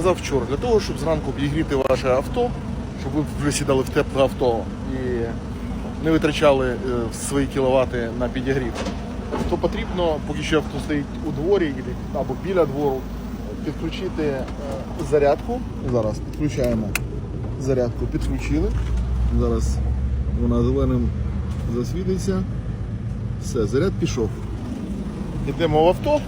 казав вчора, для того, щоб зранку підігріти ваше авто, щоб ви вже сідали в тепле авто і не витрачали е, свої кіловати на підігрів, то потрібно, поки що авто стоїть у дворі або біля двору, підключити е, зарядку. Зараз підключаємо зарядку, підключили. Зараз вона зеленим засвітиться. Все, заряд пішов. Йдемо в авто.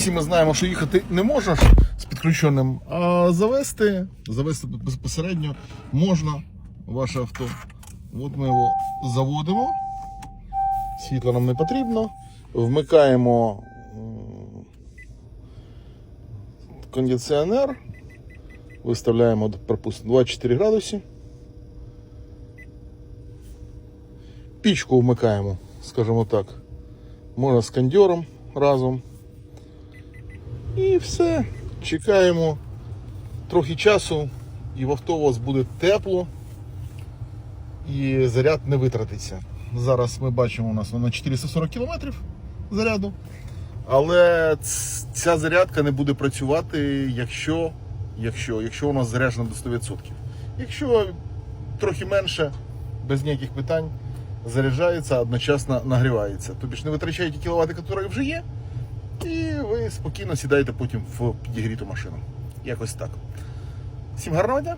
Всі ми знаємо, що їхати не можна з підключеним, а завести, завести безпосередньо можна ваше авто. От ми його заводимо. Світло нам не потрібно. Вмикаємо кондиціонер. Виставляємо, припустимо, 24 градуси. Пічку вмикаємо, скажімо так. Можна з кондьором разом. І все. Чекаємо трохи часу, і в авто у вас буде тепло і заряд не витратиться. Зараз ми бачимо, у нас воно 440 км заряду. Але ця зарядка не буде працювати, якщо, якщо, якщо у нас заряджено до 100%. Якщо трохи менше, без ніяких питань, заряджається, одночасно нагрівається. Тобі ж не витрачаєте кіловати, які вже є, і ви спокійно сідаєте потім в підігріту машину. Якось так. Всім гарного дня!